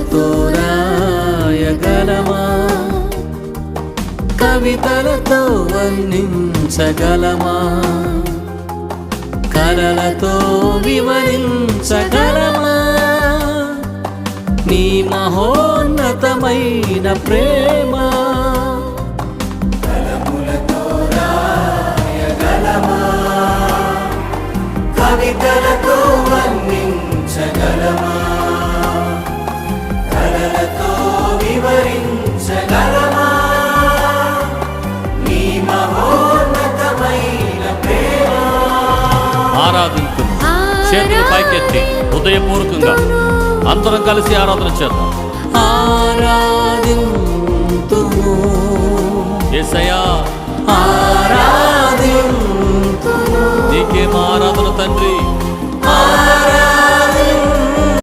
చేతులతో రాయగలమా కవితలతో వర్ణించగలమా? కలలతో వివరించగలమా? నీ మహోన్నతమైన ప్రేమ? కవితలతో కలలతో వివరించగలమా? నీ మహోన్నతమైన ప్రేమ. చేతులు పైకెత్తి హృదయపూర్వకంగా అందరం కలిసి ఆరాధన చేద్దాం. ఆరాధింతుము ఏసయ్యా